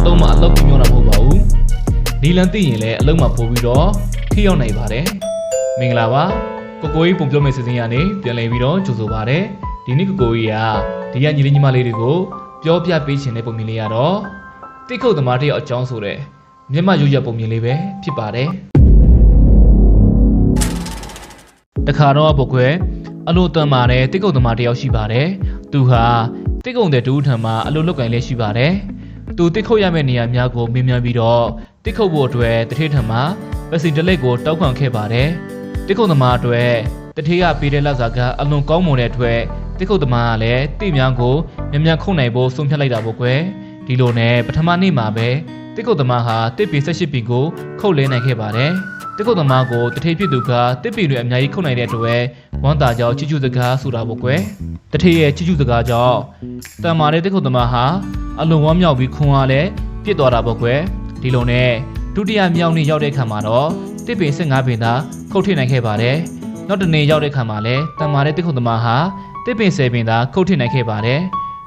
အားသုံးမှအလုပ်ပြမျောတာမဟုတ်ပါဘူးနီလန်သိရင်လည်းအလုပ်မှာပို့ပြီးတော့ထိရောက်နိုင်ပါတယ်မင်္ဂလာပါကိုကိုကြီးပုံပြောမယ့်စီစဉ်ရနေပြန်လည်ပြီးတော့ကြိုဆိုပါရစေဒီနေ့ကိုကိုကြီးကဒီကညီလေးညီမလေးတွေကိုပြောပြပေးခြင်းတဲ့ပုံမြင်လေးရတော့တိတ်ခုတ်သမားတယောက်အကြောင်းဆိုတဲ့မျက်မှောက်ရွရက်ပုံမြင်လေးပဲဖြစ်ပါတယ်တခါတော့ပုတ်ခွဲအလိုတန်မာတဲ့တိတ်ခုတ်သမားတယောက်ရှိပါတယ်သူဟာတိတ်ခုတ်တဲ့တူထံမှာအလိုလုတ်ကင်လေးရှိပါတယ် သူတိတ်ခုတ်ရမယ့်နေရာများကိုမေးမြန်းပြီးတော့တိတ်ခုတ်ဖို့အတွက်တထေးထံမှာပစီတလက်ကိုတောက်ခံခဲ့ပါတယ်တိတ်ခုတ်သမားအတွက်တထေးကပေးတဲ့လက်စာကအလွန်ကောင်းမွန်တဲ့အတွက်တိတ်ခုတ်သမားကလည်းတိတ်များကိုမြန်မြန်ခုတ်နိုင်ဖို့ဆုံးဖြတ်လိုက်တာပေါ့ကွယ်ဒီလိုနဲ့ပထမနေ့မှာပဲတိတ်ခုတ်သမားဟာတစ်ပီ18ပီကိုခုတ်လဲနိုင်ခဲ့ပါတယ်တိတ်ခုတ်သမားကိုတထေးဖြစ်သူကတစ်ပီတွေအများကြီးခုတ်နိုင်တဲ့အတွက်ဝမ်းသာကြောင့်ချီချူစကားဆိုတာပေါ့ကွယ်တထေးရဲ့ချီချူစကားကြောင့်တန်မာတဲ့တိတ်ခုတ်သမားဟာ အလွန်ဝမ်းမြောက်ပြီးခွန်အားလဲပြစ်သွားတာပေါ့ကွယ်ဒီလိုနဲ့ဒုတိယမြောက်နေ့ရောက်တဲ့ခါမှာတော့တစ်ပင်15ပင်သာခုတ်ထိနိုင်ခဲ့ပါတယ်နောက်တစ်နေ့ရောက်တဲ့ခါမှာလဲတန်မာတဲ့တိတ်ခုတ်သမားဟာတစ်ပင်10ပင်သာခုတ်ထိနိုင်ခဲ့ပါတယ်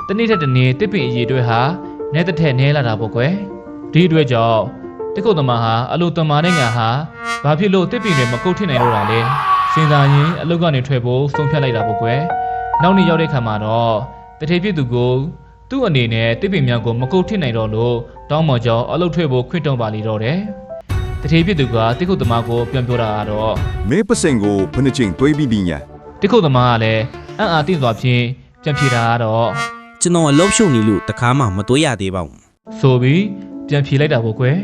တနေ့ထက်တစ်နေ့တစ်ပင်အရေးအတွက်ဟာနဲတစ်ထက်နဲလာတာပေါ့ကွယ်ဒီအတွက်ကြောင့်တစ်ခုတ်သမားဟာအလိုတမာတဲ့ငါဟာဘာဖြစ်လို့တစ်ပင်တွေမကုတ်ထိနိုင်တော့တာလဲစဉ်းစားရင်အလုတ်ကနေထွက်ဖို့ဆုံးဖြတ်လိုက်တာပေါ့ကွယ်နောက်နေ့ရောက်တဲ့ခါမှာတော့တထေဖြစ်သူကို သူ့အနေနဲ့တစ်ပင်များကိုမကုတ်ထိနိုင်တော့လို့တောင်းမော်ကြောင့်အလုတ်ထွက်ဖို့ခွင့်တောင်းပါလေတော့တယ်တထေဖြစ်သူကတစ်ခုတ်သမားကိုပြန်ပြောတာကတော့မင်းပစင်ကိုဘယ်နှချိန်တွေးပြီးပြီညာတစ်ခုတ်သမားကလည်းအံ့အားသင့်စွာဖြင့်ပြန်ဖြေတာကတော့ကျွန်တော်အလုပ်ရှုပ်နေလို့တခါမှမတွေးရသေးပါဘူးဆိုပြီးပြန်ဖြေလိုက်တာပေါ့ကွယ်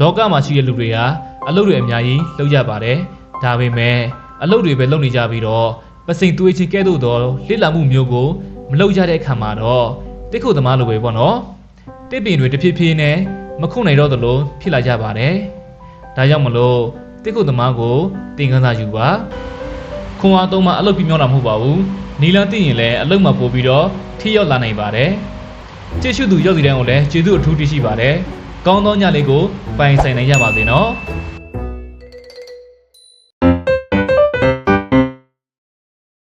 လောကမှာရှိတဲ့လူတွေဟာအလုပ်တွေအများကြီးလုပ်ကြပါတယ်ဒါပေမဲ့အလုပ်တွေပဲလုပ်နေကြပြီးတော့ပစိန်သွေးချင်းကဲ့သို့သောလစ်လာမှုမျိုးကိုမလုပ်ကြတဲ့အခါမှာတော့ တစ်ခုသမားလိုပဲပေါ့နော်တစ်ပင်တွေတဖြည်းဖြည်းနဲ့မခုနိုင်တော့သလိုဖြစ်လာကြပါတယ်ဒါကြောင့်မလို့တစ်ခုသမားကိုတင်ကန်းစာယူပါခွန်အားသုံးမှအလုပ်ပြမြောက်တာမဟုတ်ပါဘူးနီလန်းသိရင်လည်းအလုပ်မှာပို့ပြီးတော့ထိရောက်လာနိုင်ပါတယ်ကျေးဇူးသူရောက်စီတိုင်းကိုလည်းကျေးဇူးအထူးတင်ရှိပါတယ်။ကောင်းသောညလေးကိုပိုင်ဆိုင်နိုင်ကြပါစေနော်။